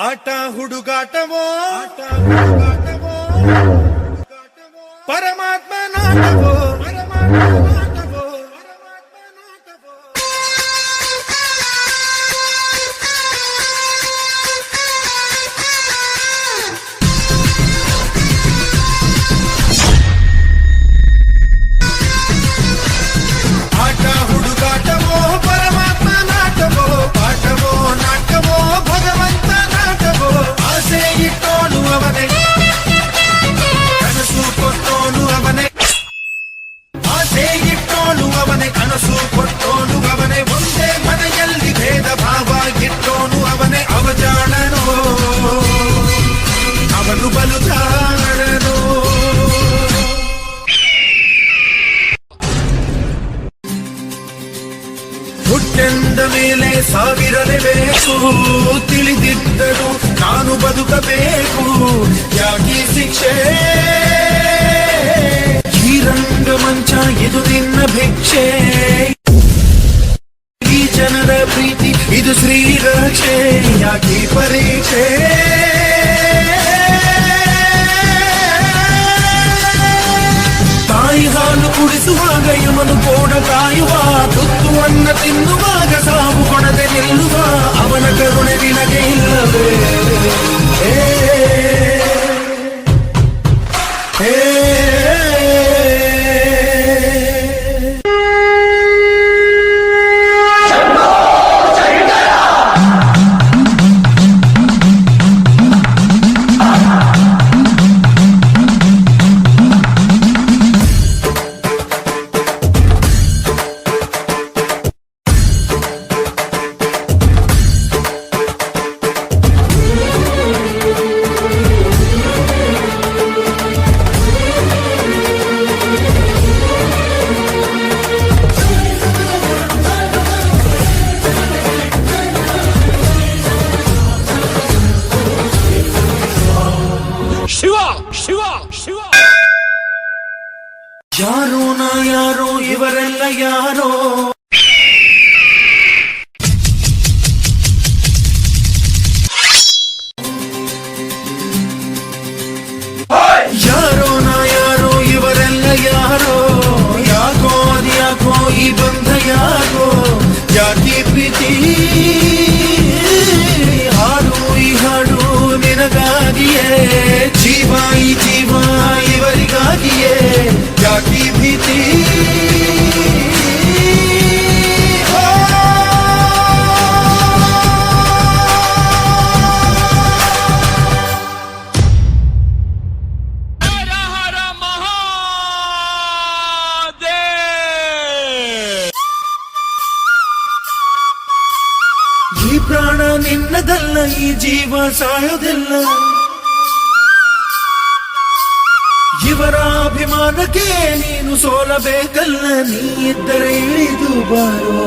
ಆಟ ಹುಡುಗಾಟವೋ ಆಟ ಹುಡುಗಾಟವೋ ಪರಮಾತ್ಮ ನಾಟವೋ ಪರಮಾತ್ಮ ಹುಟ್ಟೆಂದ ಮೇಲೆ ಸಾವಿರಲೇಬೇಕು ತಿಳಿದಿದ್ದರು ನಾನು ಬದುಕಬೇಕು. ಯಾಕಿ ಶಿಕ್ಷೆ? ಈ ರಂಗಮಂಚ ಇದು ನಿನ್ನ ಭಿಕ್ಷೆ. ಈ ಜನರ ಪ್ರೀತಿ ಇದು ಶ್ರೀರಕ್ಷೆ ಯಾಕಿ ಪರೀಕ್ಷೆ? ಕುಡಿಸುವಾಗ ಯಮನು ಕೋಣ ಕಾಯುವ ತುತ್ತುವನ್ನ ತಿನ್ನುವಾಗ ಸಾವು ಕೊಡದೆ ನಿಲ್ಲುವ சிவா சிவா. யாரோ நான் யாரோ இவரெல்லாம் யாரோ? ಜೀವ ಈ ಜೀವ ಇವರಿಗಾಗಿಯೇ ಯಾಕೆ ಭೀತಿ? ಈ ಪ್ರಾಣ ನಿನ್ನದಲ್ಲ ಈ ಜೀವ ಸಾಯೋದಿಲ್ಲ ಅಭಿಮಾನಕ್ಕೆ ನೀನು ಸೋಲಬೇಕಲ್ಲ ನೀ ಇದ್ದರೆ ಇಳಿದು ಬಾರೋ.